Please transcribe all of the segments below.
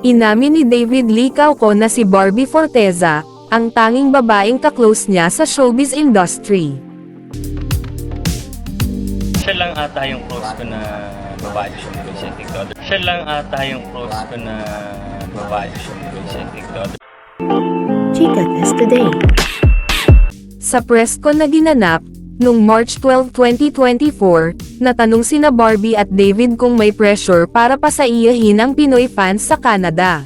Inamin ni David Lee Cauco na si Barbie Forteza, ang tanging babaeng kaklose niya sa showbiz industry. Siya lang ata yung close ko na babae siya ni Luis Enrique Siya lang ata yung close ko na babae siya ni Luis Enrique Chica Test Today. Sa press con na ginanap, noong March 12, 2024, natanong sina Barbie at David kung may pressure para pasaiyahin ang Pinoy fans sa Canada.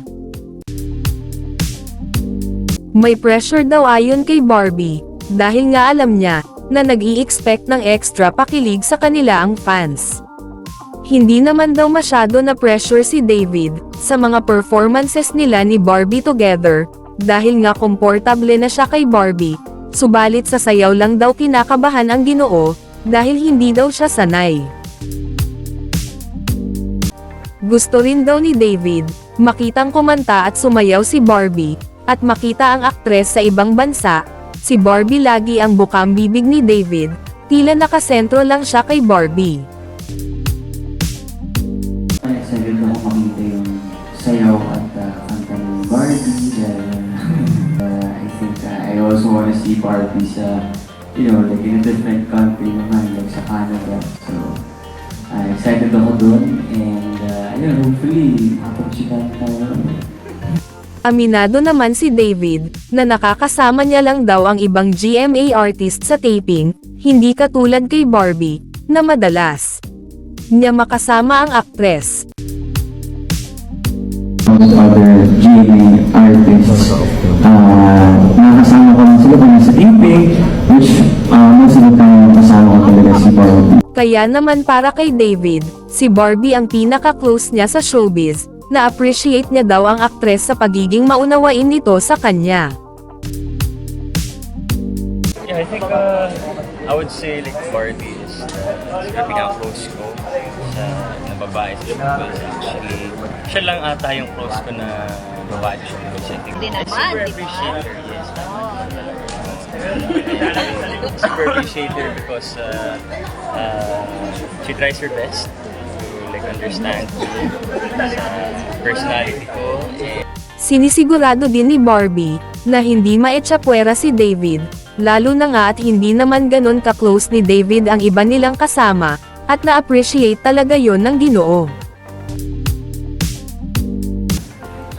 May pressure daw ayon kay Barbie, dahil nga alam niya, na nag expect ng extra pakilig sa kanila ang fans. Hindi naman daw masyado na pressure si David, sa mga performances nila ni Barbie together, dahil nga komportable na siya kay Barbie, subalit sa sayaw lang daw kinakabahan ang ginoo, dahil hindi daw siya sanay. Gusto rin daw ni David, makitang kumanta at sumayaw si Barbie, at makita ang aktres sa ibang bansa, si Barbie lagi ang bukang bibig ni David, tila nakasentro lang siya kay Barbie. Ay, excited ako makita yung sayaw also want to see Barbie sa, you know, like in a different country naman, like sa Canada. So, uh, excited ako dun. And, uh, yun, hopefully, makapagsikat tayo. Aminado naman si David, na nakakasama niya lang daw ang ibang GMA artist sa taping, hindi katulad kay Barbie, na madalas niya makasama ang aktres. Most other GMA artists, uh, nakasama ko lang sila kung sa taping, which uh, most of the time kasama ko talaga si Barbie. Kaya naman para kay David, si Barbie ang pinaka-close niya sa showbiz, na appreciate niya daw ang aktres sa pagiging maunawain nito sa kanya. Yeah, I think uh, I would say like Barbie uh, sila pinaka-close ko sa na babae sa showbiz. Actually, siya lang ata yung close ko na babae sa showbiz. I think Hindi naman, super di ba? appreciate her. Yes. super appreciate her because uh, uh, she tries her best to like understand sa personality ko. Eh, Sinisigurado din ni Barbie, na hindi maetsapwera si David, lalo na nga at hindi naman ganon ka-close ni David ang iba nilang kasama, at na-appreciate talaga yon ng ginoo.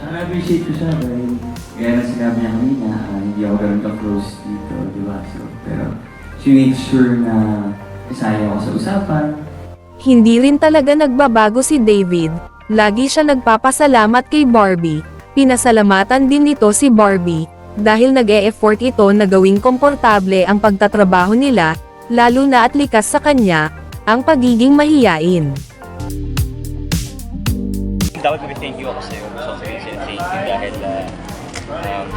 Ang appreciate ko siya dahil gaya na sinabi niya kanina, ah, hindi ako ganun ka-close dito, di ba? So, pero she makes sure na isaya ako sa usapan. Hindi rin talaga nagbabago si David, lagi siya nagpapasalamat kay Barbie, pinasalamatan din nito si Barbie, dahil nag-e-effort ito na gawing komportable ang pagtatrabaho nila, lalo na at likas sa kanya, ang pagiging mahiyain. dapat mag-thank you ako sa'yo. Sa'yo thank you dahil uh, um,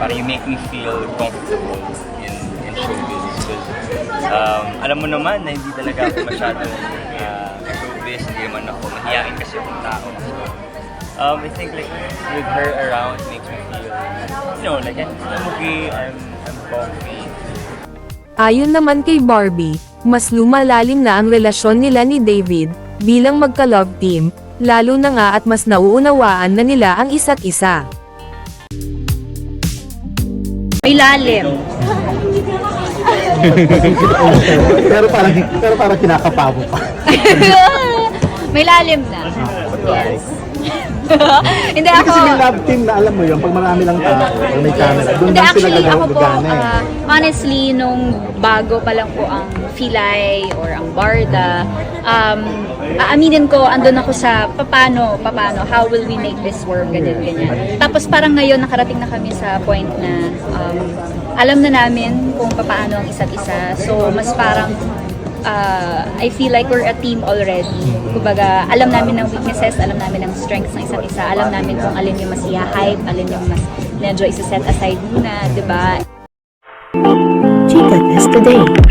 parang you make me feel comfortable in, in showbiz. Because um, alam mo naman na hindi talaga ako masyado uh, showbiz, hindi naman ako mahihain kasi akong tao. Um, I think like with her around makes me feel, you know, like I'm, I'm okay, I'm, I'm comfy. Ayon naman kay Barbie, mas lumalalim na ang relasyon nila ni David, bilang magka-love team, lalo na nga at mas nauunawaan na nila ang isa't isa. May lalim. pero parang pero parang kinakapabo pa. May lalim na. Yes. Hindi ako, Kasi may love team na alam mo yun, pag marami lang tao, pag may camera, doon hindi lang sila actually ako po, gagana eh. ah, honestly, nung bago pa lang po ang Filay or ang Barda, um, aaminin ko, andun ako sa papano, papano, how will we make this work, ganyan, ganyan. Tapos parang ngayon, nakarating na kami sa point na um, alam na namin kung paano ang isa't isa. So, mas parang uh, I feel like we're a team already. Kumbaga, alam namin ng weaknesses, alam namin ng strengths ng isa't isa, alam namin kung alin yung mas i-hype, alin yung mas medyo isa-set aside muna, di ba? Chica Test Today.